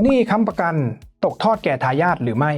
หนี้ค้ำประกันตกทอดแก่ทายาทหรือไม่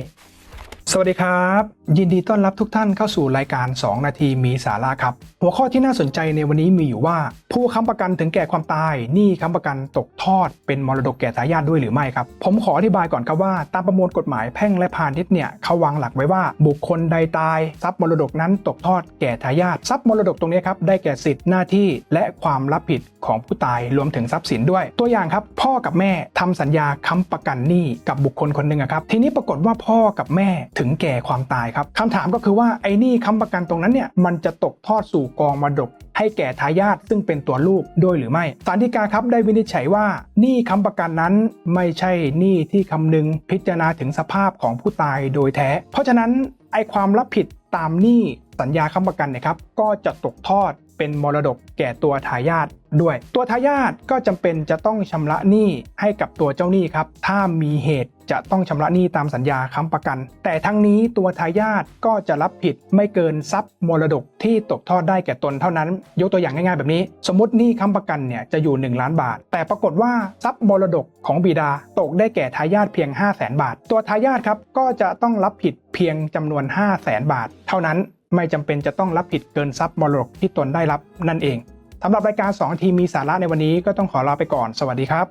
สวัสดีครับ ยินดีต้อนรับทุกท่านเข้าสู่รายการ 2 นาทีมีสาระครับ หัวข้อที่น่าสนใจในวันนี้มีอยู่ว่า ผู้ค้ำประกันถึงแก่ความตายหนี้ค้ำประกันตกทอดเป็นมรดกแก่ทายาทด้วยหรือไม่ครับ ผมขออธิบายก่อนครับว่า ตามประมวลกฎหมายแพ่งและพาณิชย์เนี่ยเขาวางหลักไว้ว่า บุคคลใดตายทรัพย์มรดกนั้นตกทอดแก่ทายาททรัพย์มรดกตรงนี้ครับได้แก่สิทธิหน้าที่และความรับผิดของผู้ตายรวมถึงทรัพย์สินด้วย ตัวอย่างครับพ่อกับแม่ทำสัญญาค้ำประกันหนี้กับบุคคลคนหนึ่งครับทีนี้ปรากฏว่าพ่อกับแม่ถึงแก่ความตายครับคำถามก็คือว่าไอ้หนี้ค้ำประกันตรงนั้นเนี่ยมันจะตกทอดสู่กองมรดกให้แก่ทายาทซึ่งเป็นตัวลูกโดยหรือไม่ศาลฎีกาครับได้วินิจฉัยว่าหนี้ค้ำประกันนั้นไม่ใช่หนี้ที่คำนึงพิจารณาถึงสภาพของผู้ตายโดยแท้ เพราะฉะนั้นไอความรับผิดตามหนี้สัญญาค้ำประกันเนยครับก็จะตกทอด เป็นมรดกแก่ตัวทายาทด้วย ตัวทายาทก็จำเป็นจะต้องชำระหนี้ให้กับตัวเจ้าหนี้ครับ ถ้ามีเหตุจะต้องชำระหนี้ตามสัญญาค้ำประกัน แต่ทั้งนี้ตัวทายาทก็จะรับผิดไม่เกินทรัพย์มรดกที่ตกทอดได้แก่ตนเท่านั้น ยกตัวอย่างง่ายๆแบบนี้ สมมติหนี้ค้ำประกันเนี่ยจะอยู่ 1 ล้านบาท แต่ปรากฏว่าทรัพย์มรดกของบิดาตกได้แก่ทายาทเพียง 5 0 0แสนบาท ตัวทายาทครับก็จะต้องรับผิดเพียงจำนวน 5 0 0แสนบาท เท่านั้น ไม่จำเป็นจะต้องรับผิดเกินทรัพย์มรดกที่ตนได้รับนั่นเองสำหรับรายการ 2 ทีมีสาระในวันนี้ก็ต้องขอลาไปก่อน สวัสดีครับ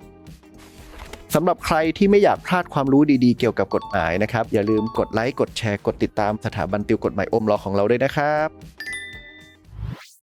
สำหรับใครที่ไม่อยากพลาดความรู้ดีๆ เกี่ยวกับกฎหมายนะครับ อย่าลืมกดไลค์กดแชร์กดติดตามสถาบันติวกฎหมายอมรอของเราด้วยนะครับ